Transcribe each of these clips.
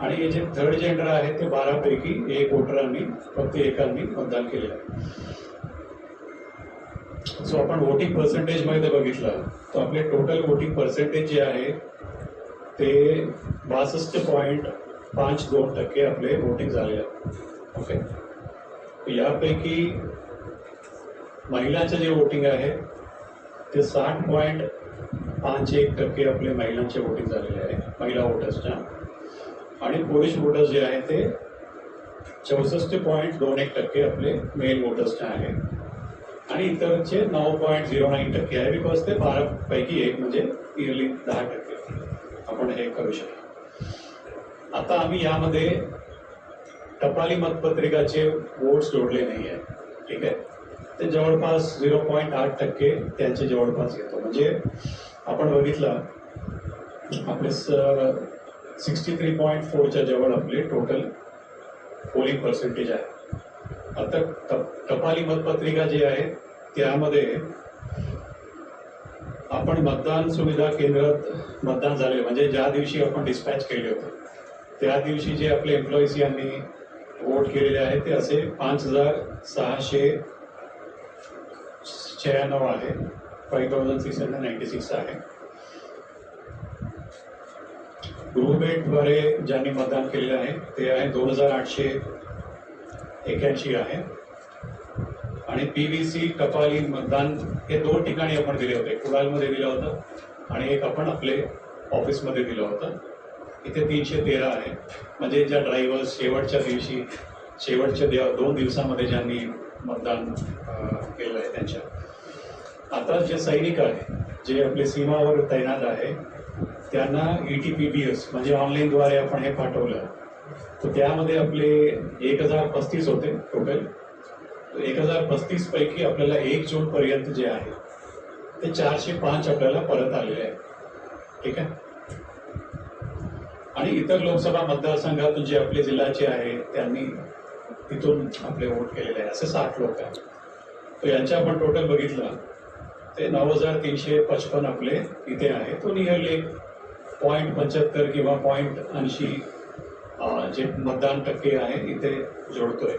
आणि हे जे थर्ड जेंडर आहे ते बारापैकी एक वोटरांनी फक्त एकांनी मतदान केले आहे. सो आपण वोटिंग पर्सेंटेजमध्ये बघितलं तर आपले टोटल वोटिंग पर्सेंटेज जे आहे ते बासष्ट पॉईंट पाच दोन टक्के आपले वोटिंग झाले आहे. ओके यापैकी महिलांचं जे वोटिंग आहे ते साठ पॉईंट पाच एक टक्के आपले महिलांचे वोटिंग झालेले आहे महिला वोटर्सच्या आणि पोलिश वोटर्स जे आहेत ते चौसष्ट पॉईंट दोन एक टक्के आपले मेल वोटर्सचे आहे आणि इतरचे नऊ पॉईंट झिरो नाईन टक्के आहे बिकॉज ते बारा पैकी एक म्हणजे इयरली दहा टक्के. आपण हे करू शकतो. आता आम्ही यामध्ये टपाली मतपत्रिकाचे वोट्स जोडले नाही आहे ठीक आहे? ते जवळपास झिरो पॉईंट आठ टक्के त्यांचे जवळपास येतो. म्हणजे आपण बघितलं आपले सिक्स्टी थ्री पॉईंट फोरच्या जवळ आपले टोटल पोलिंग पर्सेंटेज आहे आता टप- टपाली मतपत्रिका जी आहे त्यामध्ये आपण मतदान सुविधा केंद्रात मतदान झाले म्हणजे ज्या दिवशी आपण डिस्पॅच केले होते त्या दिवशी जे आपले एम्प्लॉईज यांनी वोट केलेले आहे ते असे पाच हजार सहाशे शहाण्णव आहे five thousand six hundred ninety six आहे गृहभेटद्वारे ज्यांनी मतदान केलेलं आहे ते आहे दोन हजार आठशे एक्याऐंशी आहे. आणि पी व्ही सी टपाली मतदान हे दोन ठिकाणी आपण दिले होते. कुडालमध्ये दिलं होतं आणि एक आपण आपले ऑफिसमध्ये दिलं होतं. इथे तीनशे तेरा आहे. म्हणजे ज्या ड्रायव्हर्स शेवटच्या दिवशी शेवटच्या दिव- दोन दिवसामध्ये ज्यांनी मतदान केलं आहे त्यांच्या. आता जे सैनिक आहे जे आपले सीमावर तैनात आहे त्यांना E T P B S म्हणजे ऑनलाईनद्वारे आपण हे पाठवलं. तर त्यामध्ये आपले एक हजार पस्तीस होते टोटल एक हजार पस्तीस पैकी आपल्याला एक जून पर्यंत जे आहे ते चारशे पाच आपल्याला परत आलेले आहे. ठीक आहे? आणि इतर लोकसभा मतदारसंघातून जे आपले जिल्ह्याचे आहे त्यांनी तिथून आपले वोट केलेले आहे. असे साठ लोक आहेत. तर यांच्या आपण टोटल बघितलं ते नऊ हजार तीनशे पचपन आपले इथे आहे. तो नियरली पॉईंट पंच्याहत्तर किंवा पॉईंट ऐंशी जे मतदान टक्के आहे इथे जोडतोय.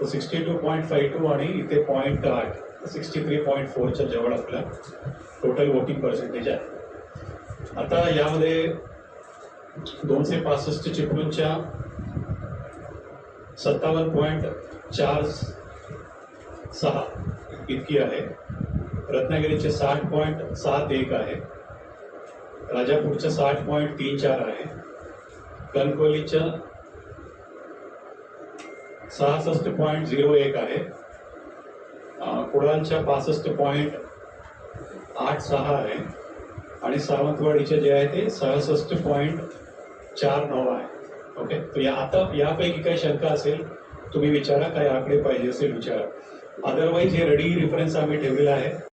तर sixty two point five two आणि इथे पॉईंट आठ सिक्स्टी थ्री पॉईंट फोरच्या जवळ आपला टोटल वोटिंग पर्सेंटेज आहे. आता यामध्ये दोनशे पासष्ट चिपळूणच्या सत्तावन्न पॉईंट चार सहा इतकी आहे. रत्नागिरीचे साठ पॉईंट सात एक आहे. राजापूरचं साठ पॉईंट तीन चार आहे. कणकोलीच्या सहासष्ट पॉईंट झिरो एक आहे. कुडाळच्या पासष्ट पॉईंट आठ सहा आहे. आणि सावंतवाडीचे जे आहे ते सहासष्ट पॉईंट चार नऊ आहे. ओके तर या आता यापैकी काही शंका असेल तुम्ही विचारा काही आकडे पाहिजे असेल विचारा. अदरवाईज हे रेडी रेफरन्स आम्ही ठेवलेला आहे.